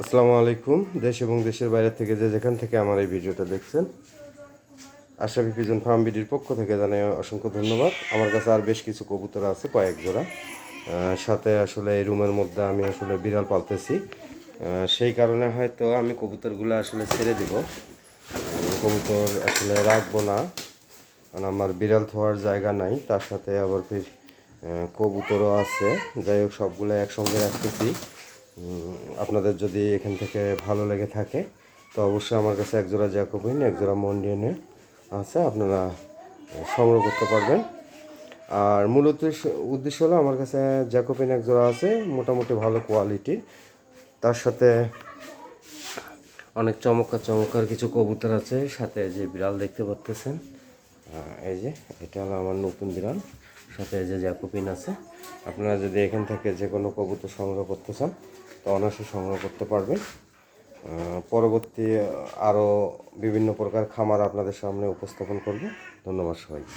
আসসালামু আলাইকুম, দেশ এবং দেশের বাইরে থেকে যে যেখান থেকে আমার এই ভিডিওটা দেখছেন, আশা পিজন ফার্ম বিডির পক্ষ থেকে জানাই অসংখ্য ধন্যবাদ। আমার কাছে আর বেশ কিছু কবুতর আছে, কয়েক জোড়া। সাথে আসলে এই রুমের মধ্যে আমি আসলে বিড়াল পালতেছি। সেই কারণে হয়তো আমি কবুতরগুলো আসলে ছেড়ে দিব। কবুতর আসলে রাখব না। কারণ আমার বিড়াল থোয়ার জায়গা নাই, তার সাথে আবার ফির কবুতরও আছে। যাই হোক, সবগুলো একসঙ্গে রাখতেছি। আপনাদের যদি এখান থেকে ভালো লেগে থাকে, তো অবশ্যই আমার কাছে একজোড়া জ্যাকোবিন, একজোড়া মন্ডিয়ানে আছে, আপনারা সংগ্রহ করতে পারবেন। আর মূল উদ্দেশ্য হলো আমার কাছে জ্যাকোবিন একজোড়া আছে, মোটামুটি ভালো কোয়ালিটির তার সাথে অনেক চমৎকার চমৎকার কিছু কবুতর আছে, সাথে যে বিড়াল দেখতে পাচ্তেছেন এই যে, এটা হলো আমার নতুন বিড়াল, সাথে যে জ্যাকোপিন আছে। আপনারা যদি এখান থেকে যে কোনো কবুতর সংগ্রহ করতে চান, তো অনায়াসে সংগ্রহ করতে পারবেন। পরবর্তী আরও বিভিন্ন প্রকার খামার আপনাদের সামনে উপস্থাপন করব। ধন্যবাদ সবাই